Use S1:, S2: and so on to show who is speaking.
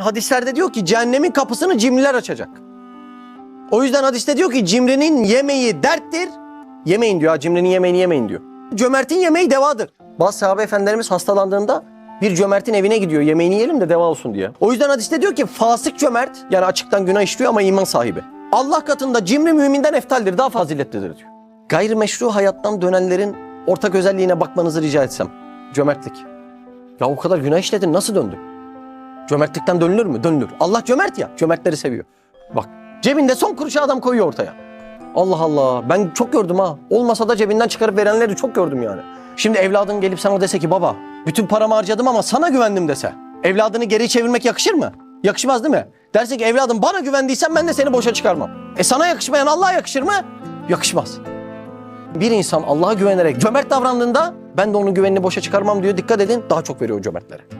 S1: Hadislerde diyor ki cehennemin kapısını cimriler açacak. O yüzden hadiste diyor ki cimrinin yemeği derttir. Yemeyin diyor cimrinin yemeğini yemeyin diyor. Cömertin yemeği devadır. Bazı sahabe efendilerimiz hastalandığında bir cömertin evine gidiyor yemeğini yiyelim de deva olsun diye. O yüzden hadiste diyor ki fasık cömert yani açıktan günah işliyor ama iman sahibi. Allah katında cimri müminden eftaldir daha faziletlidir diyor. Gayrimeşru hayattan dönenlerin ortak özelliğine bakmanızı rica etsem. Cömertlik. Ya o kadar günah işledin nasıl döndün? Cömertlikten dönülür mü? Dönülür. Allah cömert ya. Cömertleri seviyor. Bak cebinde son kuruşu adam koyuyor ortaya. Allah Allah. Ben çok gördüm ha. Olmasa da cebinden çıkarıp verenleri çok gördüm yani. Şimdi evladın gelip sana dese ki baba bütün paramı harcadım ama sana güvendim dese. Evladını geri çevirmek yakışır mı? Yakışmaz değil mi? Derse ki evladım bana güvendiysen ben de seni boşa çıkarmam. E sana yakışmayan Allah'a yakışır mı? Yakışmaz. Bir insan Allah'a güvenerek cömert davrandığında ben de onun güvenini boşa çıkarmam diyor. Dikkat edin daha çok veriyor cömertlere.